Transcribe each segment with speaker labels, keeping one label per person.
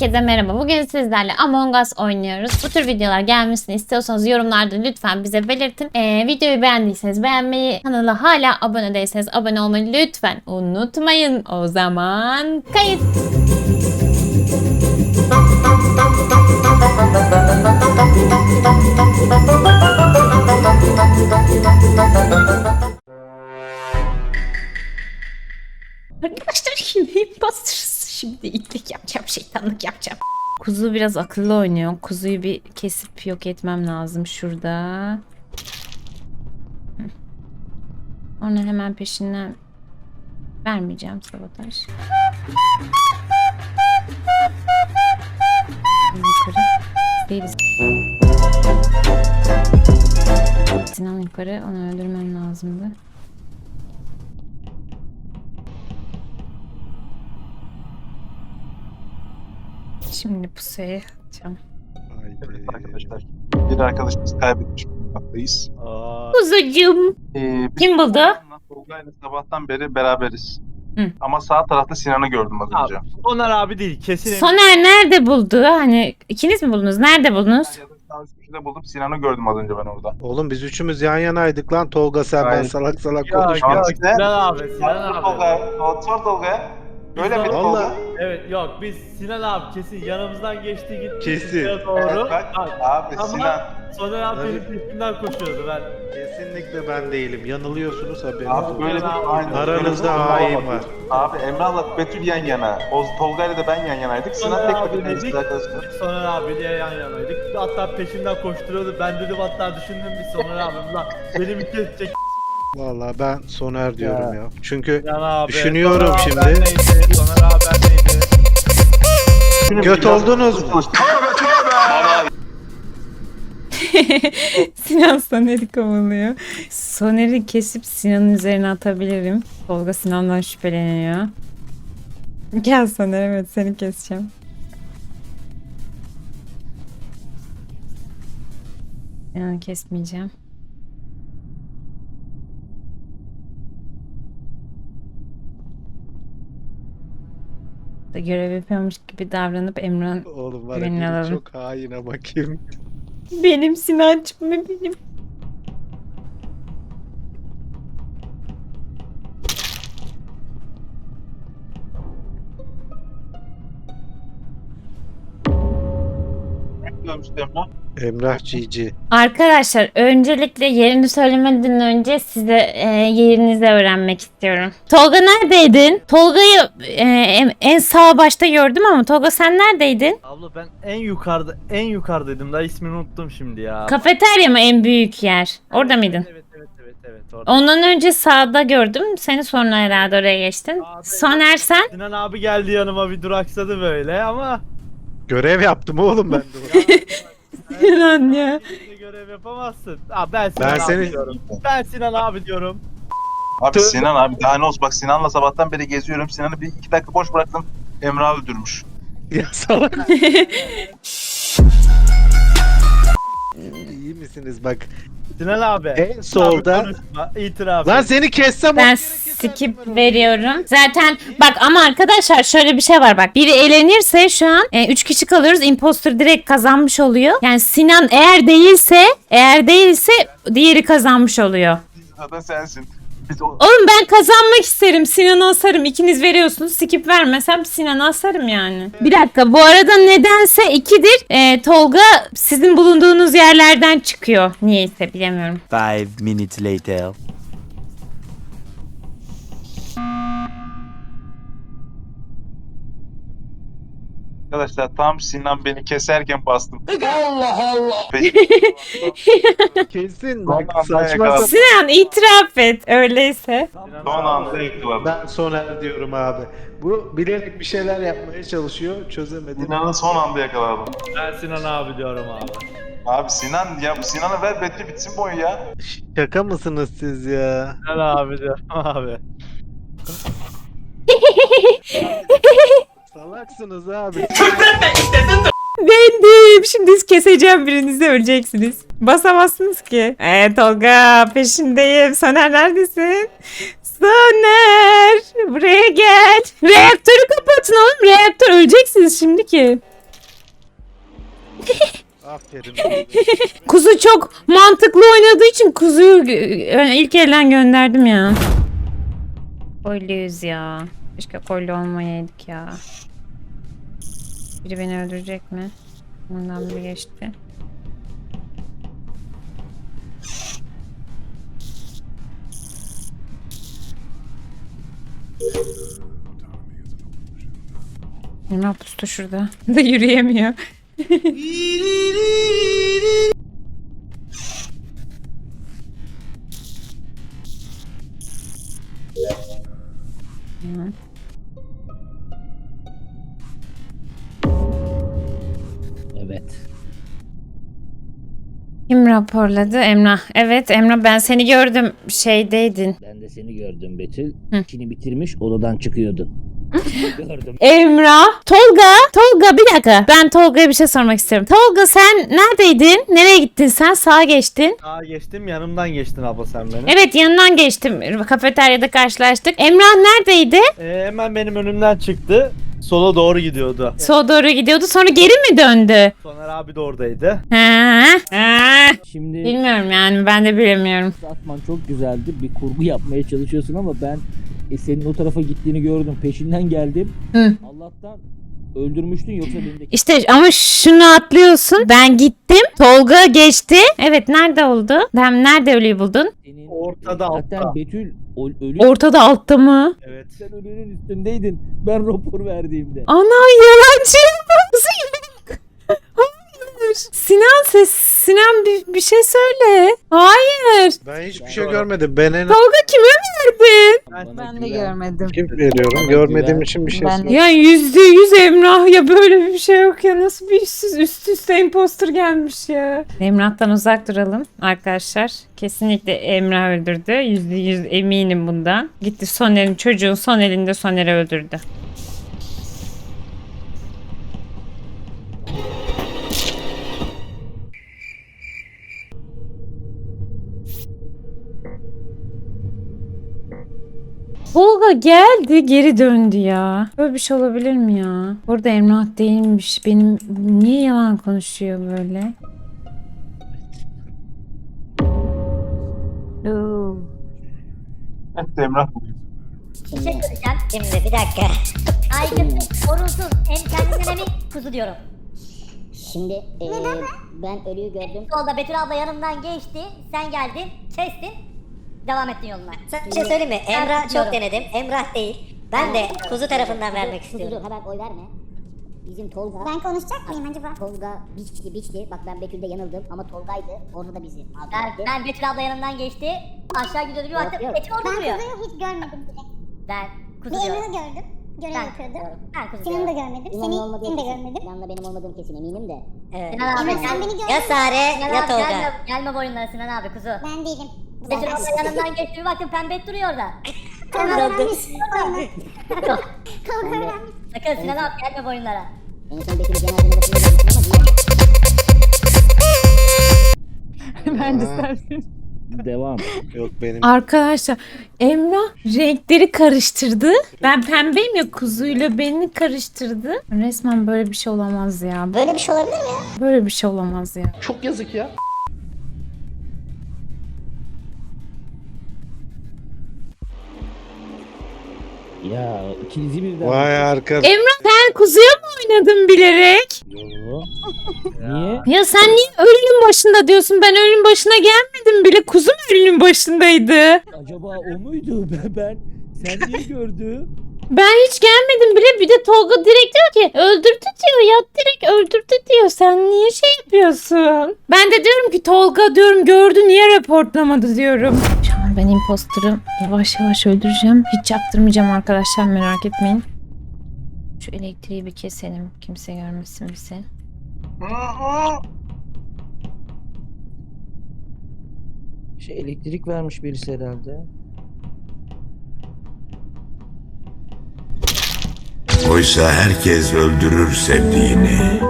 Speaker 1: Herkese merhaba. Bugün sizlerle Among Us oynuyoruz. Bu tür videolar gelmesini istiyorsanız yorumlarda lütfen bize belirtin. Ee, videoyu beğendiyseniz beğenmeyi, kanala hala abone değilseniz abone olmayı lütfen unutmayın. O zaman kayıt. Arkadaşlar şimdi bastırırız. Şimdi itlik yapacağım, şeytanlık yapacağım. Kuzu biraz akıllı oynuyor. Kuzuyu bir kesip yok etmem lazım şurada. Onu hemen peşinden vermeyeceğim sabotaj. Değiliz. Sinan yukarı onu öldürmem lazımdı. Şimdi pusuya atacağım.
Speaker 2: Evet arkadaşlar. Bir arkadaşımız kaybetmiş bulunmaktayız.
Speaker 1: Kuzucuğum.
Speaker 2: Ee, biz
Speaker 1: Kim buldu?
Speaker 2: Tolga'yla sabahtan beri beraberiz.
Speaker 1: Hı.
Speaker 2: Ama sağ tarafta Sinan'ı gördüm az önce.
Speaker 3: Abi, Soner abi değil kesin.
Speaker 1: Soner nerede buldu? Hani ikiniz mi buldunuz? Nerede buldunuz?
Speaker 2: Ben yazık sağ üst köşede buldum. Sinan'ı gördüm az önce ben orada.
Speaker 4: Oğlum biz üçümüz yan yanaydık lan Tolga sen ben
Speaker 2: Hayır.
Speaker 4: salak salak
Speaker 3: Yok
Speaker 4: konuşma.
Speaker 3: yok
Speaker 2: Sinan-
Speaker 3: Sinan abi Sinan
Speaker 2: Sor
Speaker 3: abi.
Speaker 2: Tolga'ya. Sor Tolga'ya. Öyle mi
Speaker 3: Biz-
Speaker 2: Tolga?
Speaker 4: Valla
Speaker 3: Evet yok biz Sinan abi kesin yanımızdan geçti gitti.
Speaker 4: Kesin.
Speaker 3: Doğru.
Speaker 2: Evet, bak.
Speaker 3: Bak,
Speaker 2: Abi
Speaker 3: Ama-
Speaker 2: Sinan.
Speaker 3: Soner abi benim peşimden koşuyordu ben.
Speaker 4: kesinlikle ben değilim. Yanılıyorsunuz haberiniz
Speaker 2: Abi
Speaker 4: olsun.
Speaker 2: böyle bir aynen.
Speaker 4: Aranızda
Speaker 2: Böyle bir
Speaker 4: hain var.
Speaker 2: Abi Emrah'la Betül yan yana. O Tolga'yla da ben yan yanaydık. Sinan tek
Speaker 3: abi
Speaker 2: başına
Speaker 3: dedik.
Speaker 2: geçti arkadaşlar.
Speaker 3: Soner abiyle yan yanaydık. Hatta peşimden koşturuyordu. Ben dedim hatta düşündüm bir Soner abim lan. Beni mi kesecek
Speaker 4: Valla ben Soner diyorum ya. Çünkü
Speaker 3: Sinan abi.
Speaker 4: Düşünüyorum
Speaker 3: Soner abi
Speaker 4: şimdi.
Speaker 3: ben neydi? Soner abi ben neydi?
Speaker 4: göt oldunuz mu?
Speaker 1: Sinan Soner'i kovalıyor. Soner'i kesip Sinan'ın üzerine atabilirim. Tolga Sinan'dan şüpheleniyor. Gel Soner evet seni keseceğim. Sinan'ı kesmeyeceğim. Görev yapıyormuş gibi davranıp Emrah'ın
Speaker 4: Oğlum var
Speaker 1: Güvenini
Speaker 4: ya biri
Speaker 1: alalım.
Speaker 4: çok haine bakayım.
Speaker 1: benim Sinancım ve benim
Speaker 2: Görmüştü Emrah.
Speaker 4: Emrah Cici.
Speaker 1: Arkadaşlar öncelikle yerini söylemeden önce size e, yerinizi öğrenmek istiyorum. Tolga neredeydin? Tolga'yı e, en, en sağ başta gördüm ama Tolga sen neredeydin?
Speaker 3: Abla ben en yukarıda en yukarıdaydım. Daha ismini unuttum şimdi ya.
Speaker 1: Kafeterya mı en büyük yer? Orada mıydın?
Speaker 3: Evet evet evet evet orada.
Speaker 1: Ondan önce sağda gördüm. Seni sonra herhalde oraya geçtin.
Speaker 3: Abi-
Speaker 1: Soner sen?
Speaker 3: Sinan abi geldi yanıma bir duraksadı böyle ama
Speaker 4: Görev yaptım oğlum ben de.
Speaker 1: Sinan ya.
Speaker 3: Sen görev yapamazsın. Abi ben Sinan
Speaker 4: Ben
Speaker 3: abi
Speaker 4: seni-
Speaker 3: diyorum. Ben Sinan abi diyorum.
Speaker 2: Abi
Speaker 4: Tövbe.
Speaker 2: Sinan abi daha ne olsun bak Sinan'la sabahtan beri geziyorum. Sinan'ı bir iki dakika boş bıraktım. Emrah öldürmüş.
Speaker 4: ya salak. İyi misiniz bak.
Speaker 3: Sinan abi.
Speaker 4: En solda.
Speaker 3: Abi konuşma, itiraf.
Speaker 4: Lan
Speaker 3: et.
Speaker 4: seni kessem
Speaker 1: Ben skip veriyorum. Zaten bak ama arkadaşlar şöyle bir şey var bak. Biri elenirse şu an 3 kişi kalıyoruz. Imposter direkt kazanmış oluyor. Yani Sinan eğer değilse eğer değilse diğeri kazanmış oluyor.
Speaker 2: Zaten sensin. Biz o...
Speaker 1: Oğlum ben kazanmak isterim. Sinan'ı asarım. İkiniz veriyorsunuz. Skip vermesem Sinan'ı asarım yani. Bir dakika. Bu arada nedense ikidir. Ee, Tolga sizin yerlerden çıkıyor. Niyeyse bilemiyorum.
Speaker 5: Five minutes later.
Speaker 2: Arkadaşlar tam Sinan beni keserken bastım.
Speaker 4: kesin
Speaker 2: Son
Speaker 4: bak
Speaker 2: anda
Speaker 4: saçma
Speaker 2: yakaladım.
Speaker 4: sapan.
Speaker 1: Sinan itiraf et. Öyleyse.
Speaker 2: Son anda yakaladım.
Speaker 4: Ben Soner diyorum abi. Bu bilerek bir şeyler yapmaya çalışıyor. Çözemedim.
Speaker 2: Sinan'ı son anda yakaladım.
Speaker 3: Ben Sinan abi diyorum abi.
Speaker 2: Abi Sinan ya Sinan'ı ver Betül bitsin bu oyun ya.
Speaker 4: Şaka mısınız siz ya?
Speaker 3: Sinan abi diyorum abi.
Speaker 4: Salaksınız abi.
Speaker 1: Bendim. Şimdi keseceğim birinizi öleceksiniz. Basamazsınız ki. Ee, Tolga peşindeyim. Soner neredesin? Soner buraya gel. Reaktörü kapatın oğlum. Reaktör öleceksiniz şimdi ki.
Speaker 4: Aferin.
Speaker 1: Kuzu çok mantıklı oynadığı için kuzuyu ilk elden gönderdim ya. Koyluyuz ya. Keşke koylu olmayaydık ya. Biri beni öldürecek mi? Ondan biri geçti. Emrah pustu şurada. Da yürüyemiyor.
Speaker 5: Evet.
Speaker 1: Kim raporladı? Emrah. Evet Emrah ben seni gördüm. Şeydeydin.
Speaker 5: Ben de seni gördüm Betül.
Speaker 1: Hı.
Speaker 5: İşini bitirmiş odadan çıkıyordun. Gördüm.
Speaker 1: Emrah. Tolga. Tolga bir dakika. Ben Tolga'ya bir şey sormak istiyorum. Tolga sen neredeydin? Nereye gittin sen? Sağa geçtin.
Speaker 3: Aa geçtim yanımdan geçtin abla sen benim.
Speaker 1: Evet yanından geçtim. Kafeteryada karşılaştık. Emrah neredeydi?
Speaker 3: Ee, hemen benim önümden çıktı. Sola doğru gidiyordu.
Speaker 1: Sola doğru gidiyordu. Sonra geri mi döndü?
Speaker 3: Soner abi de oradaydı.
Speaker 1: Ha, ha.
Speaker 5: Şimdi
Speaker 1: Bilmiyorum yani ben de bilemiyorum.
Speaker 5: atman çok güzeldi. Bir kurgu yapmaya çalışıyorsun ama ben e, senin o tarafa gittiğini gördüm. Peşinden geldim.
Speaker 1: Hı.
Speaker 5: Allah'tan öldürmüştün yoksa beni de
Speaker 1: İşte ama şunu atlıyorsun. Ben gittim. Tolga geçti. Evet nerede oldu? Ben nerede ölüyü buldun?
Speaker 5: senin
Speaker 3: Ortada,
Speaker 5: Zaten
Speaker 3: altta.
Speaker 5: Betül o, ölü
Speaker 1: Ortada altta mı?
Speaker 3: Evet.
Speaker 5: sen ölünün üstündeydin. Ben rapor verdiğimde.
Speaker 1: Ana yalancı yapamazsın. Hayır. Sinan ses Sinan bir, bir şey söyle. Hayır.
Speaker 4: Ben hiçbir şey görmedim. Ben en
Speaker 1: Tolga kime verdin?
Speaker 3: Ben-
Speaker 6: de görmedim.
Speaker 4: kim veriyorum? Görmediğim için bir şey
Speaker 6: Ben
Speaker 4: söyleyeyim.
Speaker 1: Ya yüzde yüz Emrah ya böyle bir şey yok ya nasıl bir üst, üst üste imposter gelmiş ya. Emrah'tan uzak duralım arkadaşlar. Kesinlikle Emrah öldürdü. Yüzde yüz eminim bundan. Gitti Soner'in çocuğun son elinde Soner'i öldürdü. Tolga geldi geri döndü ya. Böyle bir şey olabilir mi ya? Burada Emrah değilmiş. Benim niye yalan konuşuyor böyle?
Speaker 6: Oo.
Speaker 2: Evet Emrah.
Speaker 7: Bir şey söyleyeceğim. Şimdi bir dakika. Aygın sorunsuz hem kendinden emin kuzu diyorum.
Speaker 8: Şimdi eee, ben ölüyü gördüm.
Speaker 7: Yolda Betül abla yanımdan geçti. Sen geldin, kestin. Devam ettin yoluna. bir şey söyleyeyim mi? Emrah çok denedim. Emrah değil. Ben de kuzu tarafından vermek
Speaker 8: Kuzu dur
Speaker 7: istiyorum.
Speaker 8: hemen oy verme. Bizim Tolga.
Speaker 9: Ben konuşacak mıyım acaba?
Speaker 8: Tolga biçti biçti. Bak ben Betül'de yanıldım ama Tolga'ydı. Orada da bizi aldı.
Speaker 7: Ben, ben Betül abla yanımdan geçti. Aşağı gidiyordu bir baktım.
Speaker 8: yok.
Speaker 7: Betül orada
Speaker 9: Ben
Speaker 7: duruyor.
Speaker 9: kuzuyu hiç görmedim bile.
Speaker 7: Ben kuzu
Speaker 9: Bir
Speaker 7: diyorum.
Speaker 9: Emre'yi gördüm. Görev
Speaker 7: Ben,
Speaker 9: yapıyordu.
Speaker 7: ben kuzu
Speaker 9: Sinan'ı da
Speaker 7: diyorum.
Speaker 9: görmedim.
Speaker 8: İnanın
Speaker 9: Seni
Speaker 8: olmadığı
Speaker 9: seni de
Speaker 8: kesin.
Speaker 9: görmedim.
Speaker 8: Yanında benim olmadığım kesin eminim de.
Speaker 7: Evet. Sinan abi
Speaker 9: Emre sen
Speaker 7: gel-
Speaker 9: beni gördün.
Speaker 7: Ya Sare Sinan ya abi Tolga. gelme, gelme boyunlara Sinan abi kuzu.
Speaker 9: Ben değilim.
Speaker 7: Betül abla yanımdan geçti bir baktım pembe duruyor orada.
Speaker 9: Tolga öğrenmiş.
Speaker 8: De-
Speaker 9: öğrenmiş.
Speaker 7: Sakın Sinan abi gelme boyunlara.
Speaker 8: En son Betül'ü cenaze odasında görmüştüm ama diye.
Speaker 6: ben de sensin.
Speaker 5: Devam.
Speaker 4: Yok benim.
Speaker 1: Arkadaşlar Emrah renkleri karıştırdı. Ben pembeyim ya kuzuyla beni karıştırdı. Resmen böyle bir şey olamaz ya.
Speaker 9: Böyle bir şey olabilir mi ya?
Speaker 1: Böyle bir şey olamaz ya.
Speaker 4: Çok yazık ya.
Speaker 5: Ya ikinizi birden.
Speaker 4: Vay arkadaş.
Speaker 1: Emrah sen kuzuya mı oynadın bilerek?
Speaker 5: Yo. Niye?
Speaker 1: Ya sen niye ölünün başında diyorsun? Ben ölünün başına gelmedim bile. Kuzum ölünün başındaydı.
Speaker 5: Acaba o muydu? Ben, ben sen niye gördü?
Speaker 1: Ben hiç gelmedim bile. Bir de Tolga direkt diyor ki öldürdü diyor. Ya direkt öldürdü diyor. Sen niye şey yapıyorsun? Ben de diyorum ki Tolga diyorum gördü niye reportlamadı diyorum. Ben imposter'ı yavaş yavaş öldüreceğim. Hiç çaktırmayacağım arkadaşlar merak etmeyin. Şu elektriği bir keselim. Kimse görmesin bizi.
Speaker 5: Şey elektrik vermiş birisi herhalde.
Speaker 10: Oysa herkes öldürür sevdiğini.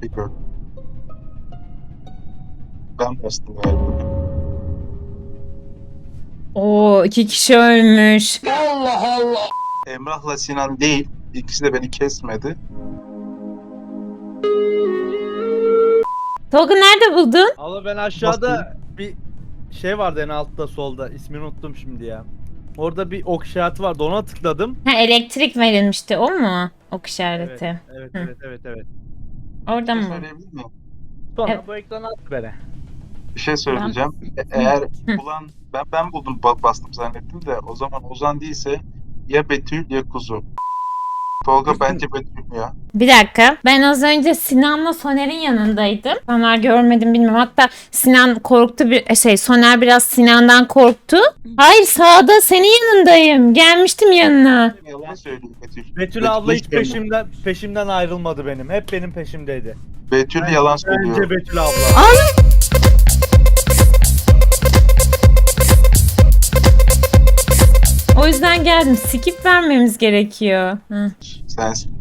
Speaker 2: Şey gördüm. Ben bastım galiba.
Speaker 1: Oo iki kişi ölmüş.
Speaker 2: Emrah'la Sinan değil. İkisi de beni kesmedi.
Speaker 1: Tolga nerede buldun?
Speaker 3: Abla ben aşağıda bir şey vardı en altta solda. İsmini unuttum şimdi ya. Orada bir ok işareti vardı. Ona tıkladım.
Speaker 1: Ha elektrik verilmişti o mu? Ok işareti.
Speaker 3: Evet, evet,
Speaker 1: Hı.
Speaker 3: evet, evet, evet.
Speaker 1: Orada
Speaker 2: Bir şey
Speaker 1: mı?
Speaker 2: söyleyebilir miyim?
Speaker 3: Sonra
Speaker 1: Evet.
Speaker 3: bu ekrana at beni.
Speaker 2: Bir şey söyleyeceğim. E- Eğer bulan ben ben buldum ba- bastım zannettim de o zaman Ozan değilse ya Betül ya Kuzu. Tolga bence Betül ya.
Speaker 1: Bir dakika. Ben az önce Sinan'la Soner'in yanındaydım. Soner görmedim bilmiyorum. Hatta Sinan korktu bir şey Soner biraz Sinan'dan korktu. Hayır sağda senin yanındayım. Gelmiştim yanına.
Speaker 2: Yalan söylüyor Betül.
Speaker 3: Betül abla hiç
Speaker 2: gelmedi.
Speaker 3: peşimden peşimden ayrılmadı benim. Hep benim peşimdeydi.
Speaker 2: Betül yalan söylüyor.
Speaker 3: Bence Betül abla.
Speaker 1: O yüzden geldim. Skip vermemiz gerekiyor. Hı.
Speaker 2: Sensin.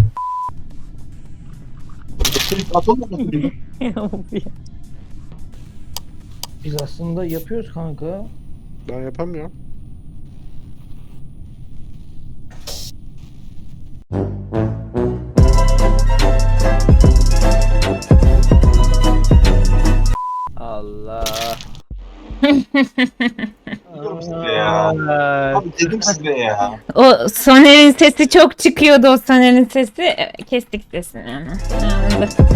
Speaker 2: Atılmadı.
Speaker 5: Biz aslında yapıyoruz kanka.
Speaker 4: Ben yapamıyorum.
Speaker 3: Allah.
Speaker 2: Diyorum size ya.
Speaker 3: Ay.
Speaker 2: Abi dedim size ya.
Speaker 1: O Soner'in sesi çok çıkıyordu o Soner'in sesi. E, Kestik sesini ama. Anladım.